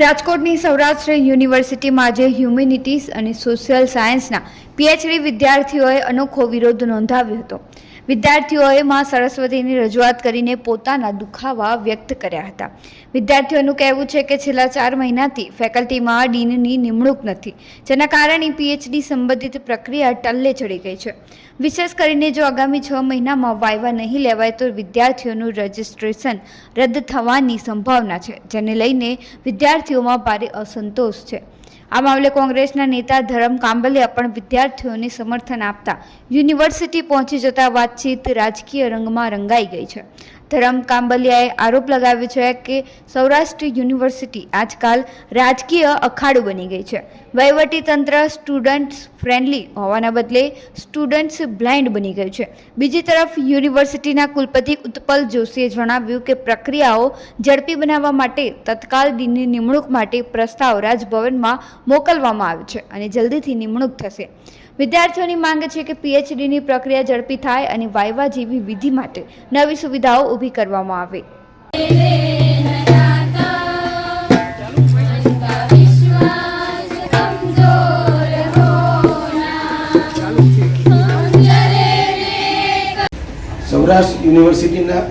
રાજકોટની સૌરાષ્ટ્ર યુનિવર્સિટીમાં આજે હ્યુમેનિટીઝ અને સોશિયલ સાયન્સના પીએચડી વિદ્યાર્થીઓએ અનોખો વિરોધ નોંધાવ્યો હતો. વિદ્યાર્થીઓએ માં સરસ્વતીની રજૂઆત કરીને પોતાના દુખાવા વ્યક્ત કર્યા હતા. વિદ્યાર્થીઓનું કહેવું છે કે છેલ્લા ચાર મહિનાથી ફેકલ્ટીમાં ડીનની નિમણૂક નથી, જેના કારણે પીએચડી સંબંધિત પ્રક્રિયા ટલ્લે ચડી ગઈ છે. વિશેષ કરીને જો આગામી છ મહિનામાં વાયવા નહીં લેવાય તો વિદ્યાર્થીઓનું રજિસ્ટ્રેશન રદ થવાની સંભાવના છે, જેને લઈને વિદ્યાર્થીઓમાં ભારે અસંતોષ છે. આ મામલે કોંગ્રેસના નેતા ધરમ કાંબલિયા પણ વિદ્યાર્થીઓને સમર્થન આપતા યુનિવર્સિટી પહોંચી જતા વાતચીત રાજકીય રંગમાં રંગાઈ ગઈ છે. ધરમ કાંબલિયાએ આરોપ લગાવ્યો છે કે સૌરાષ્ટ્ર યુનિવર્સિટી આજકાલ રાજકીય અખાડું બની ગઈ છે. વહીવટી તંત્ર સ્ટુડન્ટ્સ ફ્રેન્ડલી હોવાના બદલે સ્ટુડન્ટ્સ બ્લાઇન્ડ બની ગયું છે. બીજી તરફ યુનિવર્સિટીના કુલપતિ ઉત્પલ જોશીએ જણાવ્યું કે પ્રક્રિયાઓ ઝડપી બનાવવા માટે તત્કાલ નિમણૂક માટે પ્રસ્તાવ રાજભવનમાં મોકલવામાં આવ્યો છે અને જલ્દીથી નિમણૂક થશે. વિદ્યાર્થીઓની માંગ છે કે પીએચડીની પ્રક્રિયા ઝડપી થાય અને વાયવા જેવી વિધિ માટે નવી સુવિધાઓ ઊભી કરવામાં આવે. સૌરાષ્ટ્ર યુનિવર્સિટીના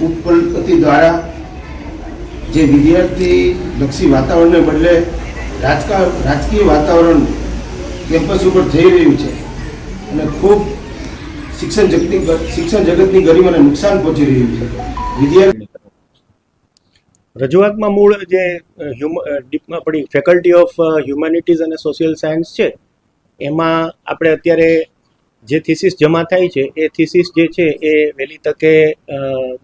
ઉપકુલપતિ દ્વારા જે વિદ્યાર્થી લક્ષી વાતાવરણને બદલે રાજકા રાજકીય વાતાવરણ કેમ્પસ ઉપર થઈ રહ્યું છે અને ખૂબ શિક્ષણ જગતની શિક્ષણ જગતની ગરિમાને નુકસાન પહોંચી રહ્યું છે. વિદ્યાર્થી રજૂઆતમાં મૂળ જે હ્યુમ ડીપ આપણી ફેકલ્ટી ઓફ હ્યુમેનિટીઝ અને સોશિયલ સાયન્સ છે, એમાં આપણે અત્યારે જે થીસીસ જમા થાય છે, એ થીસીસ જે છે, એ વહેલી તકે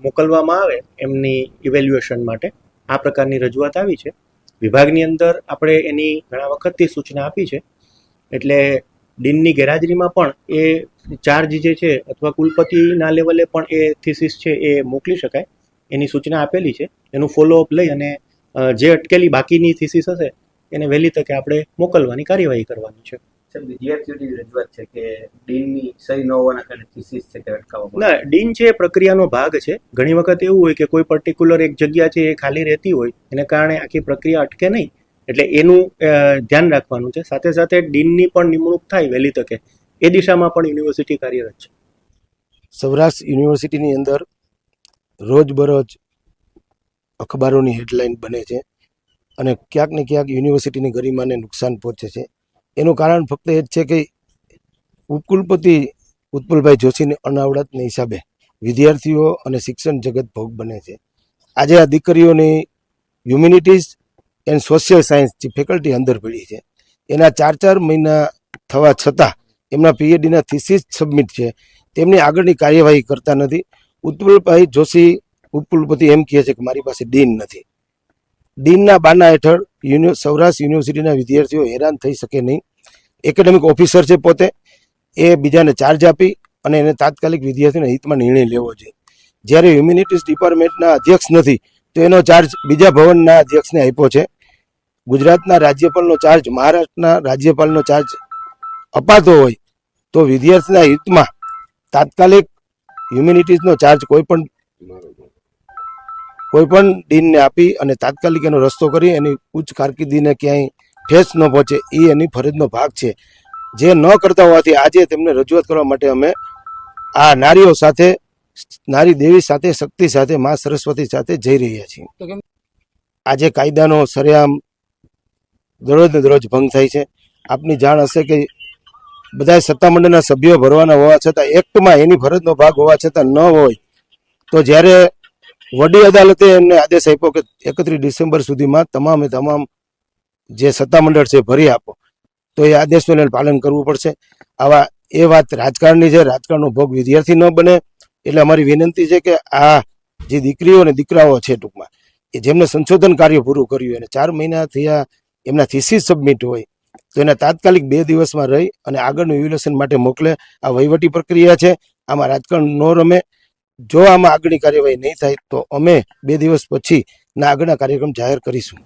મોકલવામાં આવે એમની ઇવેલ્યુએશન માટે. આ પ્રકારની રજૂઆત આવી છે. વિભાગની અંદર આપણે એની ઘણા વખતથી સૂચના આપી છે. એટલે ડીનની ગેરહાજરીમાં પણ એ ચાર્જ જે છે અથવા કુલપતિના લેવલે પણ એ થીસીસ છે એ મોકલી શકાય. એની સૂચના આપેલી છે. એનું ફોલોઅપ લઈ અને જે અટકેલી બાકીની થીસીસ હશે એને વહેલી તકે આપણે મોકલવાની કાર્યવાહી કરવાની છે. રજૂઆત છે કે ડીનની સહી ન ડીન છે એ પ્રક્રિયાનો ભાગ છે. ઘણી વખત એવું હોય કે કોઈ પર્ટિક્યુલર એક જગ્યા છે એ ખાલી રહેતી હોય એને કારણે આખી પ્રક્રિયા અટકે નહીં. એટલે એનું ધ્યાન રાખવાનું છે. સાથે સાથે ડીનની પણ નિમણૂક થાય વહેલી તકે. એ દિશામાં પણ યુનિવર્સિટી કાર્યરત છે. સૌરાષ્ટ્ર યુનિવર્સિટીની અંદર રોજબરોજ અખબારોની હેડલાઇન બને છે અને ક્યાંક ને ક્યાંક યુનિવર્સિટીની ગરિમાને નુકસાન પહોંચે છે. એનું કારણ ફક્ત એ જ છે કે ઉપકુલપતિ ઉત્પલભાઈ જોશીની અનાવડતને હિસાબે વિદ્યાર્થીઓ અને શિક્ષણ જગત ભોગ બને છે. આજે આ દીકરીઓની હ્યુમિનિટીઝ એન્ડ સોશિયલ સાયન્સ જે ફેકલ્ટી અંદર પડી છે. એના ચાર ચાર મહિના થવા છતાં એમના પીએચડીના થીસીસ સબમિટ છે. તેમની આગળની કાર્યવાહી કરતા નથી. ઉત્પલભાઈ જોશી ઉપકુલપતિ એમ કહે છે કે મારી પાસે ડીન નથી. ડીનના બાના હેઠળ યુનિ સૌરાષ્ટ્ર યુનિવર્સિટીના વિદ્યાર્થીઓ હેરાન થઈ શકે નહીં. એકેડેમિક ઓફિસર છે પોતે. એ બીજાને ચાર્જ આપી અને એને તાત્કાલિક વિદ્યાર્થીઓના હિતમાં નિર્ણય લેવો જોઈએ. જ્યારે હ્યુમેનિટીઝ ડિપાર્ટમેન્ટના અધ્યક્ષ નથી, તો એનો ચાર્જ બીજા ભવનના અધ્યક્ષને આપ્યો છે. ગુજરાતના રાજ્યપાલનો ચાર્જ મહારાષ્ટ્રના રાજ્યપાલનો ચાર્જ અપાતો હોય તો વિદ્યાર્થીના હિતમાં તાત્કાલિક હ્યુમેનિટીઝનો ચાર્જ કોઈ પણ કોઈ પણ ડીનને આપી અને તાત્કાલિક એનો રસ્તો કરી એની ઉચ્ચ કારકિર્દીને ક્યાંય ઠેસ ન પહોંચે એ એની ફરજનો ભાગ છે. જે ન કરતા હોવાથી આજે તેમને રજૂઆત કરવા માટે અમે આ નારીઓ સાથે નારી દેવી સાથે શક્તિ સાથે મા સરસ્વતી સાથે જઈ રહ્યા છીએ. આજે કાયદાનો સરેઆમ દરરોજ ને દરરોજ ભંગ થાય છે. આપની જાણ હશે કે બધા સત્તામંડળના સભ્યો ભરવાના હોવા છતાં એક્ટમાં એની ફરજનો ભાગ હોવા છતાં ન હોય, તો જ્યારે વડી અદાલતે એમને આદેશ આપ્યો કે એકત્રીસ ડિસેમ્બર સુધીમાં તમામે તમામ જે સત્તામંડળ છે ભરી આપો, તો એ આદેશનું પાલન કરવું પડશે. આવા એ વાત રાજકારણની છે, રાજકારણનો ભોગ વિદ્યાર્થી ન બને. એટલે અમારી વિનંતી છે કે આ જે દીકરીઓ અને દીકરાઓ છે ટૂંકમાં, એ જેમને સંશોધન કાર્ય પૂરું કર્યું અને ચાર મહિના થયા, એમના થીસીસ સબમિટ હોય તો એને તાત્કાલિક બે દિવસમાં રહી અને આગળનું ઇવ્યુલેશન માટે મોકલે. આ વહીવટી પ્રક્રિયા છે. આમાં રાજકારણ ન રમે. જો આમાં આગળની કાર્યવાહી નહીં થાય, તો અમે બે દિવસ પછી આગળના કાર્યક્રમ જાહેર કરીશું.